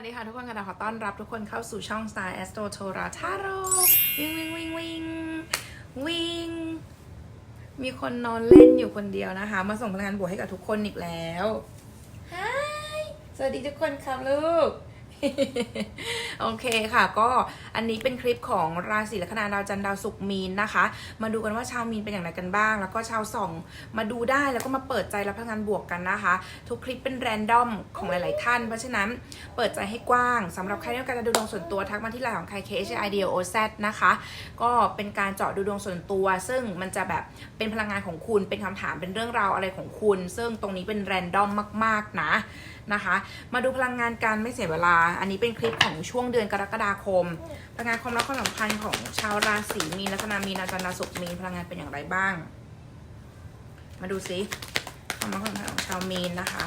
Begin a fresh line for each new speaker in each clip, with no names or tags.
วัสดีค่ะทุกคนค่ะขอต้อนรับทุกคนเข้าสู่ช่อง Star Astro t o r a t a r o วิ่งวิ่งวิ่งวิ่งวิ่ง มีคนนอนเล่นอยู่คนเดียวนะคะ มาส่งพลังงานบวกให้กับทุกคนอีกแล้วฮายสวัสดีทุกคนครับลูก โอเคค่ะ ก็อันนี้เป็นคลิปของราศีลัคนาดาวจันทร์ดาวศุกร์มีนนะคะ มาดูกันว่าชาวมีนเป็นอย่างไรกันบ้าง แล้วก็ชาวส่องมาดูได้แล้วก็มาเปิดใจรับพลังงานบวกกันนะคะ ทุกคลิปเป็นแรนดอมของหลาย ๆ ท่าน เพราะฉะนั้นเปิดใจให้กว้างสำหรับใครที่ต้องการจะดูดวงส่วนตัวทักมาที่ไลน์ของใคร k h i d o z นะคะ ก็เป็นการเจาะดูดวงส่วนตัว ซึ่งมันจะแบบเป็นพลังงานของคุณเป็นคำถามเป็นเรื่องราวอะไรของคุณ ซึ่งตรงนี้เป็นแรนดอมมาก ๆ นะนะคะ มาดูพลังงานการไม่เสียเวลาอันนี้เป็นคลิปของช่วงเดือนกรกฎาคม พลังงานความรักความสัมพันธ์ของชาวราศีมีนลัคนามีนาจันทร์ดาวศุกร์มีนพลังงานเป็นอย่างไรบ้าง มาดูซิความรักความสัมพันธ์ของชาวมีนนะคะ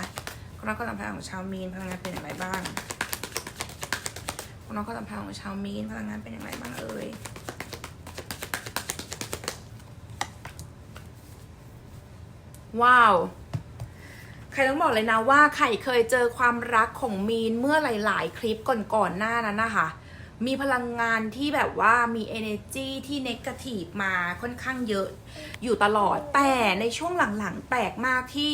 ความรักความสัมพันธ์ของชาวมีนพลังงานเป็นอย่างไรบ้างความรักความสัมพันธ์ของชาวมีนพลังงานเป็นอย่างไรบ้างเอ่ยว้าว ใครต้องบอกเลยนะว่าใครเคยเจอความรักของมีนเมื่อหลาย ๆ คลิปก่อนๆหน้านั้นนะคะ มีพลังงานที่แบบว่ามี energy ที่ negative มาค่อนข้างเยอะ อยู่ตลอดแต่ในช่วงหลังๆแปลกมากที่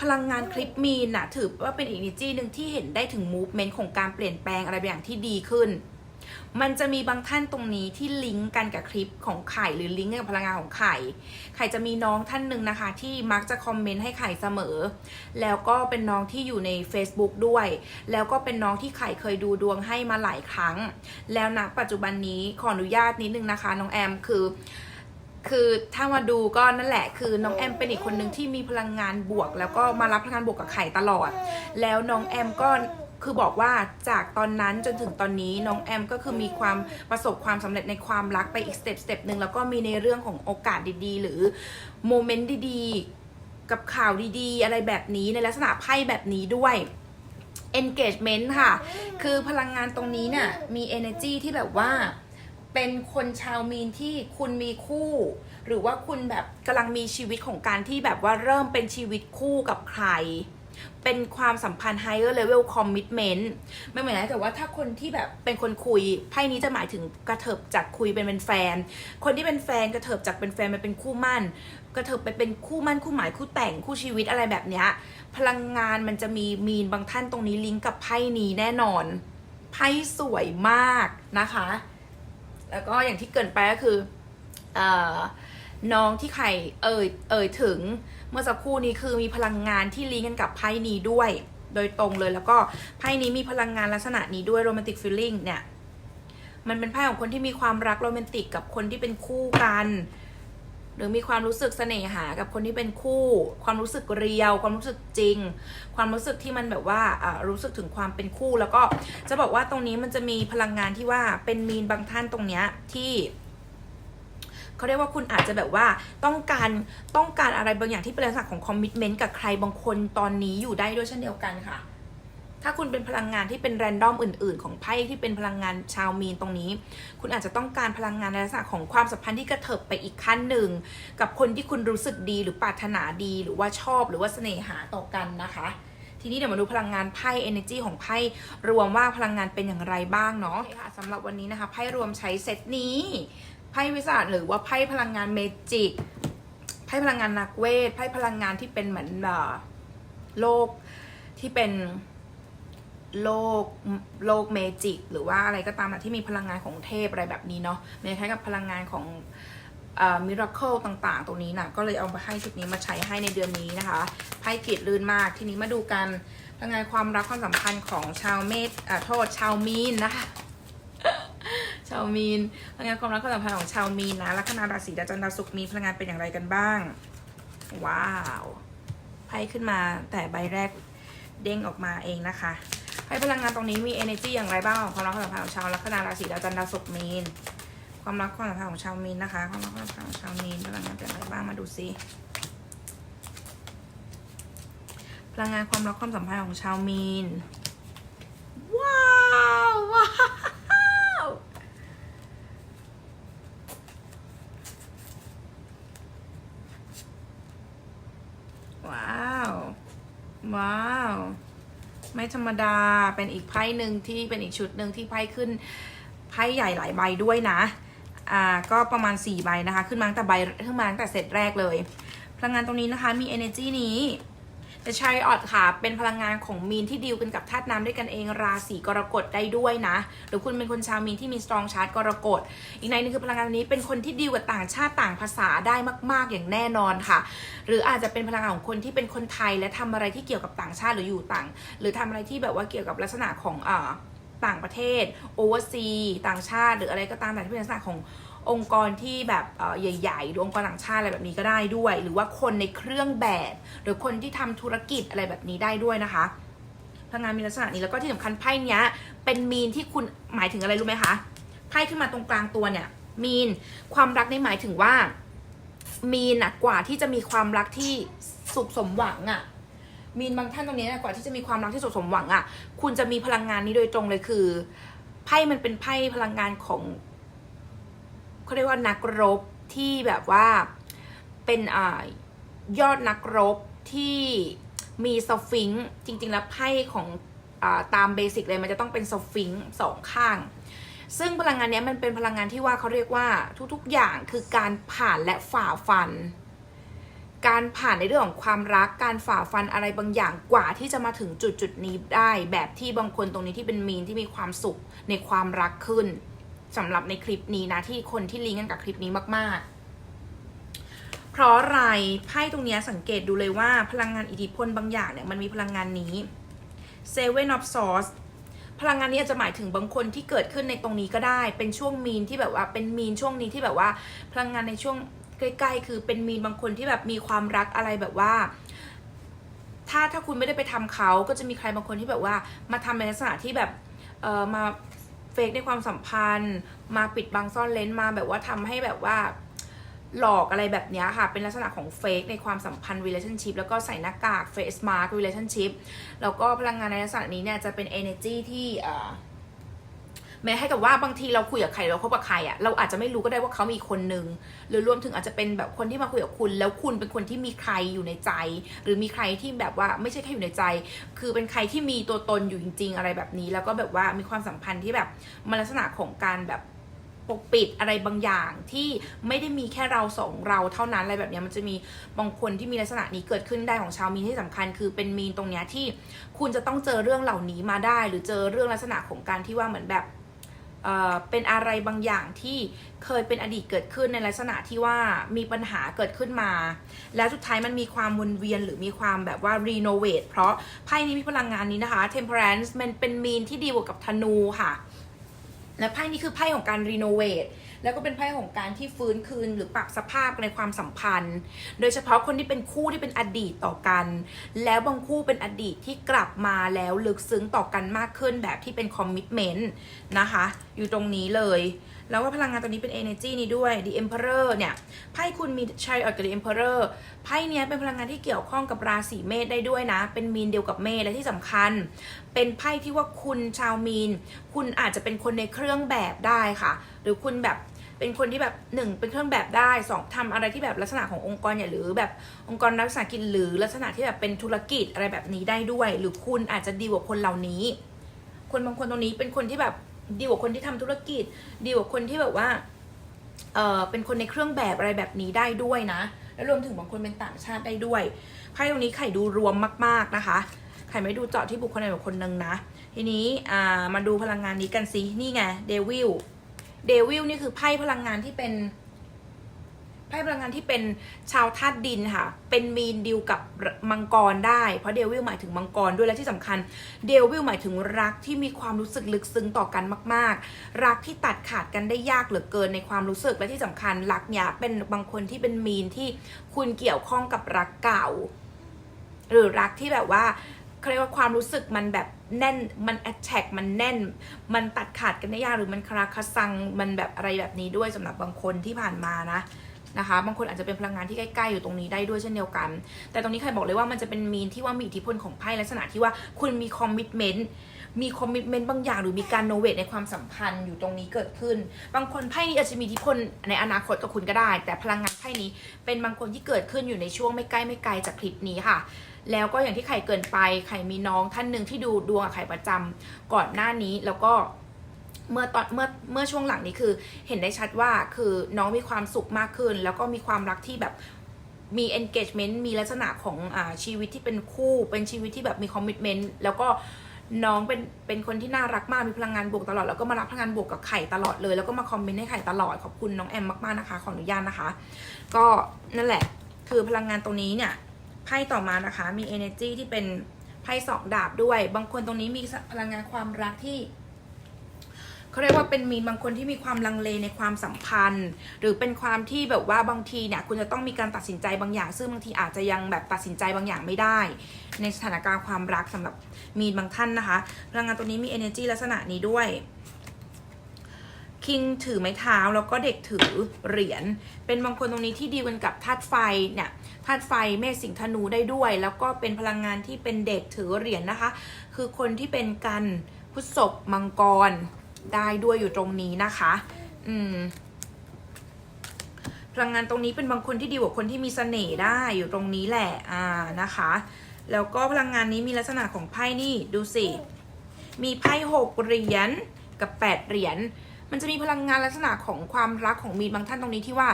พลังงานคลิปมีนน่ะถือว่าเป็น energy หนึ่งที่เห็นได้ถึง movement ของการเปลี่ยนแปลงอะไรบางอย่างที่ดีขึ้น มันจะมีบางท่านตรงนี้ที่ลิงก์กันกับคลิปของไข่หรือลิงก์กับพลังงานของไข่ ไข่จะมีน้องท่านหนึ่งนะคะ ที่มักจะคอมเมนต์ให้ไข่เสมอ แล้วก็เป็นน้องที่อยู่ใน Facebook ด้วย แล้วก็เป็นน้องที่ไข่เคยดูดวงให้มาหลายครั้ง แล้วณปัจจุบันนี้ขออนุญาตนิดนึงนะคะ น้องแอมคือคือถ้ามาดูก็นั่นแหละ คือน้องแอมเป็นอีกคนหนึ่งที่มีพลังงานบวก แล้วก็มารับพลังงานบวกกับไข่ตลอด แล้วน้องแอมก็ คือบอกว่าจากตอนนั้นจนถึงตอนนี้น้องแอมก็คือมีความประสบความสำเร็จในความรักไปอีกสเต็ปสเต็ปหนึ่งแล้วก็มีในเรื่องของโอกาสดีๆ หรือโมเมนต์ดีๆ กับข่าวดีๆ อะไรแบบนี้ในลักษณะไพ่แบบนี้ด้วย engagement ค่ะ คือพลังงานตรงนี้เนี่ยมี energy ที่แบบว่าเป็นคนชาวมีนที่คุณมีคู่ หรือว่าคุณแบบกำลังมีชีวิตของการที่แบบว่าเริ่มเป็นชีวิตคู่กับใคร เป็นความสัมพันธ์ higher level commitment ไม่เหมือนนะแต่ว่าถ้าคนที่แบบเป็นคนคุยไพ่นี้จะหมายถึงกระเถิบจากคุยเป็นเป็นแฟน คนที่เป็นแฟนกระเถิบจากเป็นแฟนไปเป็นคู่มั่น กระเถิบไปเป็นคู่มั่นคู่หมายคู่แต่งคู่ชีวิตอะไรแบบเนี้ยพลังงานมันจะมีมีนบางท่านตรงนี้ลิงก์กับไพ่นี้แน่นอนไพ่สวยมากนะคะ แล้วก็อย่างที่เกินไปก็คือออน้องที่ใครเอ่ยเอ่ยถึง เมื่อสักครู่นี้คือมีพลังงานที่ลิงก์กันกับไพ่นี้ด้วย โดยตรงเลยแล้วก็ไพ่นี้มีพลังงานลักษณะนี้ด้วยโรแมนติกฟีลลิ่งเนี่ยมันเป็นไพ่ของคนที่มีความรักโรแมนติกกับคนที่เป็นคู่กัน หรือมีความรู้สึกเสน่หากับคนที่เป็นคู่ ความรู้สึกเรียว ความรู้สึกจริง ความรู้สึกที่มันแบบว่ารู้สึกถึงความเป็นคู่ แล้วก็จะบอกว่าตรงนี้มันจะมีพลังงานที่ว่าเป็นมีนบางท่านตรงเนี้ยที่ เขาเรียกว่าคุณอาจจะแบบว่าต้องการต้องการอะไรบางอย่างที่เป็นลักษณะของคอมมิชเมนต์กับใครบางคนตอนนี้อยู่ได้ด้วยเช่นเดียวกันค่ะ ถ้าคุณเป็นพลังงานที่เป็นแรนดอมอื่น ๆ ของไพ่ที่เป็นพลังงานชาวมีนตรงนี้ คุณอาจจะต้องการพลังงานในลักษณะของความสัมพันธ์ที่กระเถิบไปอีกขั้นหนึ่ง กับคนที่คุณรู้สึกดีหรือปรารถนาดีหรือว่าชอบหรือว่าเสน่หาต่อกันนะคะ ทีนี้เดี๋ยวมาดูพลังงานไพ่ energy ของไพ่รวมว่าพลังงานเป็นอย่างไรบ้างเนาะค่ะสำหรับวันนี้นะคะไพ่รวมใช้เซตนี้ ไพ่วิสาหรือว่าไพ่พลังงานเมจิกไพ่พลังงานนักเวทไพ่พลังงานที่เป็นเหมือนโลกที่เป็นโลกโลกเมจิกหรือว่าอะไรก็ตามอะที่มีพลังงานของเทพอะไรแบบนี้เนาะมันคล้ายกับพลังงานของมิราเคิลต่างๆ ตรงนี้นะก็เลยเอามาให้ชุดนี้มาใช้ให้ในเดือนนี้นะคะไพ่กรีดลื่นมากทีนี้มาดูกันพลังงานความรักความสัมพันธ์ของชาวเมษโทษชาวมีนนะคะ ชาวมีนพลังงานความรักความสัมพันธ์ของชาวมีนนะลัคนาราศีดาวจันทร์ดาวศุกร์มีพลังงานเป็นอย่างไรกันบ้าง ว้าวไพ่ขึ้นมาแต่ใบแรกเด้งออกมาเองนะคะไพ่พลังงานตรงนี้มี energy อย่างไรบ้างของความรักความสัมพันธ์ของชาวลัคนาราศีดาวจันทร์ดาวศุกร์มีนความรักความสัมพันธ์ของชาวมีนนะคะความรักความสัมพันธ์ของชาวมีนพลังงานเป็นอะไรบ้างมาดูซิพลังงานความรักความสัมพันธ์ของชาวมีนว้าวว้าวว้าว ว้าว ไม่ธรรมดาเป็นอีกไพ่หนึ่งที่เป็นอีกชุดหนึ่งที่ไพ่ขึ้นไพ่ใหญ่หลายใบด้วยนะอ่าก็ประมาณ4ใบนะคะ ขึ้นมาตั้งแต่ใบขึ้นมาตั้งแต่เซตแรกเลย พลังงานตรงนี้นะคะมี energy นี้ แต่ช a ริออตค่ะ เป็นพลังงานของมีนที่ดีลกันกับธาตุน้ำด้วยกันเองราศีกรกฎได้ด้วยนะ หรือคุณเป็นคนชาวมีนที่มีสตรองชาร์ตกรกฎ อีกในนึงคือพลังงานนี้เป็นคนที่ดีลกับต่างชาติต่างภาษาได้มาก ๆ อย่างแน่นอนค่ะ หรืออาจจะเป็นพลังงานของคนที่เป็นคนไทยและทำอะไรที่เกี่ยวกับต่างชาติหรืออยู่ต่าง หรือทำอะไรที่แบบว่าเกี่ยวกับลักษณะของอ่าต่างประเทศโอเวอร์ซีต่างชาติ หรืออะไรก็ตามแต่ที่เป็นลักษณะของ องค์กรที่แบบใหญ่ๆหรือองค์กรต่างชาติอะไรแบบนี้ก็ได้ด้วย หรือว่าคนในเครื่องแบบ หรือคนที่ทำธุรกิจอะไรแบบนี้ได้ด้วยนะคะพลังงานมีลักษณะนี้แล้วก็ที่สำคัญไพ่เนี้ย เป็นมีนที่คุณหมายถึงอะไรรู้ไหมคะไพ่ขึ้นมาตรงกลางตัวเนี่ย มีนความรักในหมายถึงว่า มีนอะกว่าที่จะมีความรักที่สุขสมหวังอะมีนบางท่านตรงนี้นะกว่าที่จะมีความรักที่สุขสมหวังอะคุณจะมีพลังงานนี้โดยตรงเลยคือไพ่มันเป็นไพ่พลังงานของ เขาเรียกว่านักรบที่แบบว่าเป็นอ่ายอดนักรบที่มีสฟิงค์จริง ๆ แล้วไพ่ของอตามเบสิกเลยมันจะต้องเป็นสฟิงค์สองข้าง ซึ่งพลังงานนี้มันเป็นพลังงานที่ว่าเขาเรียกว่าทุกๆอย่างคือการผ่านและฝ่าฟัน การผ่านในเรื่องของความรักการฝ่าฟันอะไรบางอย่างกว่าที่จะมาถึงจุดจุดนี้ได้ แบบที่บางคนตรงนี้ที่เป็นมีนที่มีความสุขในความรักขึ้น สำหรับในคลิปนี้นะที่คนที่ลิงก์กันกับคลิปนี้มาก ๆ เพราะอะไรไพ่ตรงนี้สังเกตดูเลยว่าพลังงานอิทธิพลบางอย่างเนี่ยมันมีพลังงานนี้ Seven of Swords พลังงานนี้อาจจะหมายถึงบางคนที่เกิดขึ้นในตรงนี้ก็ได้ เป็นช่วงมีนที่แบบว่าเป็นมีนช่วงนี้ที่แบบว่า พลังงานในช่วงใกล้ๆ คือเป็นมีนบางคนที่แบบมีความรักอะไรแบบว่า ถ้าถ้าคุณไม่ได้ไปทำเขาก็จะมีใครบางคนที่แบบว่ามาทำในลักษณะที่แบบเออมา กในความสัมพันธ์ มาปิดบังซ่อนเลนมาแบบว่าทำให้แบบว่าหลอกอะไรแบบนี้ค่ะ เป็นลักษณะของเฟกในความสัมพันธ์ relationship แล้วก็ใส่หน้ากาก face mask relationship แล้วก็พลังงานในลักษณะนี้เนี่ยจะเป็น energy ที่อ่า แม้ให้กับว่าบางทีเราคุยกับใครเราคบกับใครอะ่ะเราอาจจะไม่รู้ก็ได้ว่าเขามีคนหนึ่งหรือรวมถึงอาจจะเป็นแบบคนที่มาคุยกับคุณ แล้วคุณเป็นคนที่มีใครอยู่ในใจ หรือมีใครที่แบบว่าไม่ใช่แค่อยู่ในใจ คือเป็นใครที่มีตัวตนอยู่จริง ๆ อะไรแบบนี้ แล้วก็แบบว่ามีความสัมพันธ์ที่แบบมันลักษณะของการแบบปกปิดอะไรบางอย่างที่ไม่ได้มีแค่เราสองเราเท่านั้นอะไรแบบนี้มันจะมีบางคนที่มีลักษณะนี้เกิดขึ้นได้ของชาวมีนที่สำคัญ คือเป็นมีนตรงเนี้ยที่คุณจะต้องเจอเรื่องเหล่านี้มาได้ หรือเจอเรื่องลักษณะของการที่ว่าเหมือนแบบ เป็นอะไรบางอย่างที่เคยเป็นอดีตเกิดขึ้นในลักษณะที่ว่ามีปัญหาเกิดขึ้นมา แล้วสุดท้ายมันมีความวนเวียนหรือมีความแบบว่ารีโนเวทเพราะไพ่นี้มีพลังงานนี้นะคะ temperance มันเป็นมีนที่ดีกว่ากับธนูค่ะ และไพ่นี้คือไพ่ของการรีโนเวทแล้วก็เป็นไพ่ของการที่ฟื้นคืนหรือปรับสภาพในความสัมพันธ์ โดยเฉพาะคนที่เป็นคู่ที่เป็นอดีตต่อกัน แล้วบางคู่เป็นอดีตที่กลับมาแล้วลึกซึ้งต่อกันมากขึ้นแบบที่เป็นคอมมิชเมนต์นะคะ อยู่ตรงนี้เลย แล้วว่าพลังงานตัวนี้เป็น energy นี้ด้วย The Emperor เนี่ย ไพ่คุณมี Chariot กับ The Emperor ไพ่เนี้ยเป็นพลังงานที่เกี่ยวข้องกับราศีเมษได้ด้วยนะ เป็นมีนเดียวกับเมษและที่สำคัญ เป็นไพ่ที่ว่าคุณชาวมีน คุณอาจจะเป็นคนในเครื่องแบบได้ค่ะ หรือคุณแบบเป็นคนที่แบบหนึ่งเป็นเครื่องแบบได้สองทำอะไรที่แบบลักษณะขององค์กรอย่าหรือแบบองค์กรรัฐวิสากิจหรือลักษณะที่แบบเป็นธุรกิจอะไรแบบนี้ได้ด้วย หรือคุณอาจจะดีกว่าคนเหล่านี้ คนบางคนตรงนี้เป็นคนที่แบบ ดีกว่าคนที่ทำธุรกิจ ดีกว่าคนที่แบบว่าเออเป็นคนในเครื่องแบบอะไรแบบนี้ได้ด้วยนะ แล้วรวมถึงบางคนเป็นต่างชาติได้ด้วยไพ่ตรงนี้ไข่ดูรวมมาก ๆนะคะไข่ไม่ดูเจาะที่บุคคลใดบุคคลหนึ่งนะ ทีนี้อ่ามาดูพลังงานนี้กันสินี่ไงเดวิลเดวิลนี่คือไพ่พลังงานที่เป็น ไพ่พลังงานที่เป็นชาวธาตุดินค่ะ เป็นมีนดิวกับมังกรได้ เพราะเดวิลหมายถึงมังกรด้วยและที่สำคัญ เดวิลหมายถึงรักที่มีความรู้สึกลึกซึ้งต่อกันมาก ๆ รักที่ตัดขาดกันได้ยากเหลือเกินในความรู้สึกและที่สำคัญรักเนี้ยเป็นบางคนที่เป็นมีนที่คุณเกี่ยวข้องกับรักเก่า หรือรักที่แบบว่าเขาเรียกว่าความรู้สึกมันแบบแน่น มันแอ t แทกมันแน่น มันตัดขาดกันได้ยากหรือมันคาราคาซัง มันแบบอะไรแบบนี้ด้วยสำหรับบางคนที่ผ่านมานะ นะคะ บางคนอาจจะเป็นพลังงานที่ใกล้ ๆ อยู่ตรงนี้ได้ด้วยเช่นเดียวกัน แต่ตรงนี้ใครบอกเลยว่ามันจะเป็นมีนที่ว่ามีอิทธิพลของไพ่ลักษณะที่ว่าคุณมีคอมมิชเมนต์มีคอมมิชเมนต์บางอย่างหรือมีการโนเวทในความสัมพันธ์อยู่ตรงนี้เกิดขึ้น บางคนไพ่นี้อาจจะมีอิทธิพลในอนาคตกับคุณก็ได้ แต่พลังงานไพ่นี้เป็นบางคนที่เกิดขึ้นอยู่ในช่วงไม่ใกล้ไม่ไกลจากคลิปนี้ค่ะแล้วก็อย่างที่ไข่เกินไปไข่มีน้องท่านหนึ่งที่ดูดวงกับไข่ประจำก่อนหน้านี้แล้วก็ เมื่อตอนเมื่อเมื่อช่วงหลังนี้คือ เห็นได้ชัดว่าคือน้องมีความสุขมากขึ้น แล้วก็มีความรักที่แบบมี engagement มีลักษณะของอาชีวิตที่เป็นคู่ เป็นชีวิตที่แบบมี commitment แล้วก็น้องเป็นเป็นคนที่น่ารักมากมีพลังงานบวกตลอด แล้วก็มารับพลังงานบวกกับไข่ตลอดเลย แล้วก็มาคอมเมนต์ให้ไข่ตลอดขอบคุณน้องแอมมากๆนะคะ ขออนุญาตนะคะ ก็นั่นแหละ คือพลังงานตรงนี้เนี่ยไพ่ต่อมานะคะมี energy ที่เป็นไพ่สองดาบด้วย บางคนตรงนี้มีพลังงานความรักที่ เขาเรียกว่าเป็นมีบางคนที่มีความลังเลในความสัมพันธ์ หรือเป็นความที่แบบว่าบางทีเนี่ยคุณจะต้องมีการตัดสินใจบางอย่าง ซึ่งบางทีอาจจะยังแบบตัดสินใจบางอย่างไม่ได้ ในสถานการณ์ความรักสำหรับมีนบางท่านนะคะพลังงานตัวนี้มี energy ลักษณะนี้ด้วยคิงถือไม้เท้าแล้วก็เด็กถือเหรียญเป็นบางคนตรงนี้ที่ดีกันกับธาตุไฟเนี่ยธาตุไฟเมษสิงห์ธนูได้ด้วย แล้วก็เป็นพลังงานที่เป็นเด็กถือเหรียญนะคะ คือคนที่เป็นกันพุทธศพมังกร ได้ด้วยอยู่ตรงนี้นะคะ อืมพลังงานตรงนี้เป็นบางคนที่ดีกว่าคนที่มีเสน่ห์ได้อยู่ตรงนี้แหละ อ่านะคะ แล้วก็พลังงานนี้มีลักษณะของไพ่นี่ดูสิ มีไพ่หกเหรียญกับแปดเหรียญ มันจะมีพลังงานลักษณะของความรักของมีบางท่านตรงนี้ที่ว่า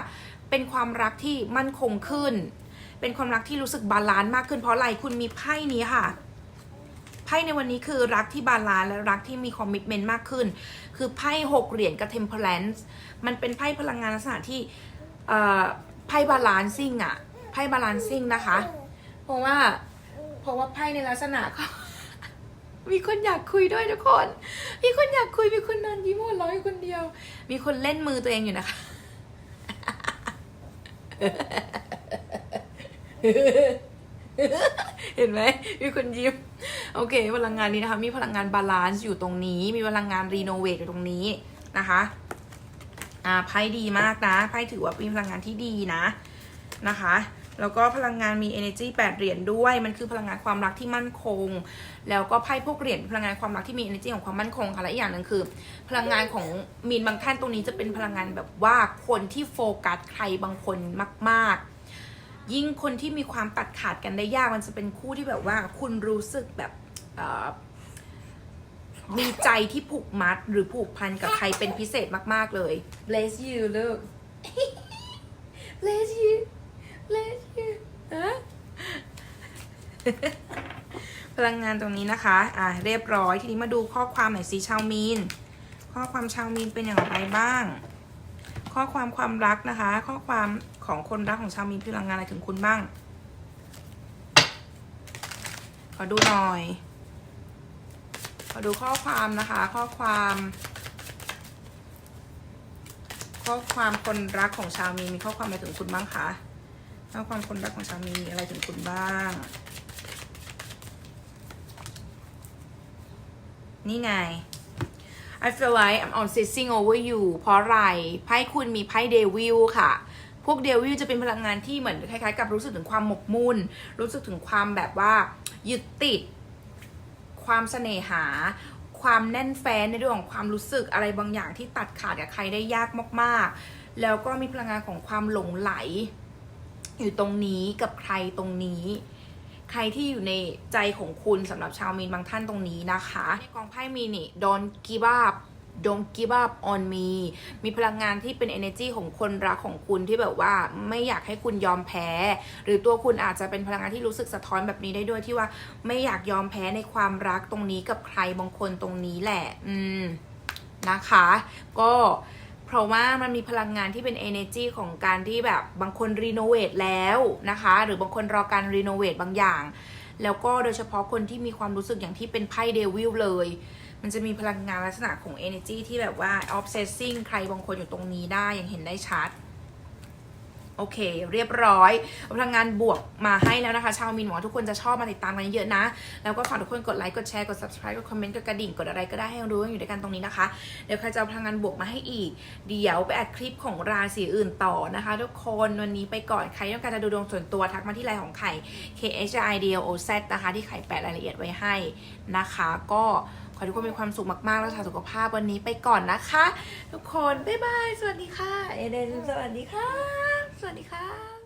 เป็นความรักที่มั่นคงขึ้น เป็นความรักที่รู้สึกบาลานซ์มากขึ้นเพราะอะไรคุณมีไพ่นี้ค่ะ ไพ่ในวันนี้คือรักที่บาลานซ์และรักที่มีคอมมิชเมนต์มากขึ้น คือไพ่หกเหรียญกับเทมเพลนซ์มันเป็นไพ่พลังงานลักษณะที่ไพ่บาลานซิ่งอะไพ่บาลานซิ่งนะคะ เพราะว่าเพราะว่าไพ่ในลักษณะเขามีคนอยากคุยด้วยทุกคน มีคนอยากคุย มีคนนอนยิ้มหัวเราะอยู่คนเดียว มีคนเล่นมือตัวเองอยู่นะคะ เห็นไหม มีคนยิ้ม โอเค พลังงานนี้นะคะ มีพลังงานบาลานซ์อยู่ตรงนี้ มีพลังงานรีโนเวทอยู่ตรงนี้นะคะอ่าไพ่ดีมากนะไพ่ถือว่าเป็นพลังงานที่ดีนะนะคะแล้วก็พลังงานมี energy 8 เหรียญด้วย มันคือพลังงานความรักที่มั่นคง แล้วก็ไพ่พวกเหรียญพลังงานความรักที่มี energy ของความมั่นคงค่ะ และอีกอย่างหนึ่งคือ พลังงานของมีนบางท่านตรงนี้จะเป็นพลังงานแบบว่าคนที่โฟกัสใครบางคนมาก ๆ ยิ่งคนที่มีความตัดขาดกันได้ยากมันจะเป็นคู่ที่แบบว่าคุณรู้สึกแบบเอ่อมีใจที่ผูกมัดหรือผูกพันกับใครเป็นพิเศษมากๆเลย bless you ลูก bless you bless you ฮะพลังงานตรงนี้นะคะ อะเรียบร้อย ทีนี้มาดูข้อความหน่อยสิชาวมีน ข้อความชาวมีนเป็นอย่างไรบ้าง ข้อความความรักนะคะ ข้อความของคนรักของชาวมีนพลังงานอะไรถึงคุณบ้าง ขอดูหน่อย ขอดูข้อความนะคะ ข้อความ ข้อความคนรักของชาวมีนมีข้อความอะไรถึงคุณบ้างคะข้อความคนรักของชาวมีนมีอะไรถึงคุณบ้าง นี่ไง I feel like I'm obsessing over you เพราะอะไร ไพ่คุณมีไพ่เดวิลค่ะ พวกเดวิลจะเป็นพลังงานที่เหมือนคล้ายๆ กับรู้สึกถึงความหมกมุ่น รู้สึกถึงความแบบว่ายึดติด ความเสน่หา ความแน่นแฟ้นในเรื่องของความรู้สึกอะไรบางอย่างที่ตัดขาดกับใครได้ยากมากๆ แล้วก็มีพลังงานของความหลงไหล อยู่ตรงนี้กับใครตรงนี้ ใครที่อยู่ในใจของคุณสำหรับชาวมีนบางท่านตรงนี้นะคะในกองไพ่มีนี่ don't give up don't give up on me มีพลังงานที่เป็น energy ของคนรักของคุณที่แบบว่าไม่อยากให้คุณยอมแพ้ หรือตัวคุณอาจจะเป็นพลังงานที่รู้สึกสะท้อนแบบนี้ได้ด้วยที่ว่าไม่อยากยอมแพ้ในความรักตรงนี้กับใครบางคนตรงนี้แหละ อืมนะคะ ก็ ราะว่ามันมีพลังงานที่เป็น energy ของการที่แบบบางคนรีโนเวทแล้วนะคะ หรือบางคนรอการรีโนเวทบางอย่าง แล้วก็โดยเฉพาะคนที่มีความรู้สึกอย่างที่เป็นไพ่เดวิลเลย มันจะมีพลังงานลักษณะของ energy ที่แบบว่า obsessing ใครบางคนอยู่ตรงนี้ได้อย่างเห็นได้ชัด โอเค เรียบร้อยพลังงานบวกมาให้แล้วนะคะ ชาวมินหวังทุกคนจะชอบมาติดตามกันเยอะนะ แล้วก็ฝากทุกคนกดไลค์กดแชร์กด subscribe กดคอมเมนต์กดกระดิ่งกดอะไรก็ได้ให้รู้ว่าอยู่ด้วยกันตรงนี้นะคะ เดี๋ยวใครจะพลังงานบวกมาให้อีก เดี๋ยวไปอัดคลิปของราศีอื่นต่อนะคะ ทุกคนวันนี้ไปก่อนใครต้องการจะดูดวงส่วนตัวทักมาที่ไลน์ของไข่ K H I D O Z นะคะ ที่ไข่แปะรายละเอียดไว้ให้นะคะ ก็ขอทุกคนมีความสุขมากๆแล้วสุขภาพวันนี้ไปก่อนนะคะ ทุกคนบ๊ายบายสวัสดีค่ะ เอเดนสวัสดีค่ะ วัสดีครับ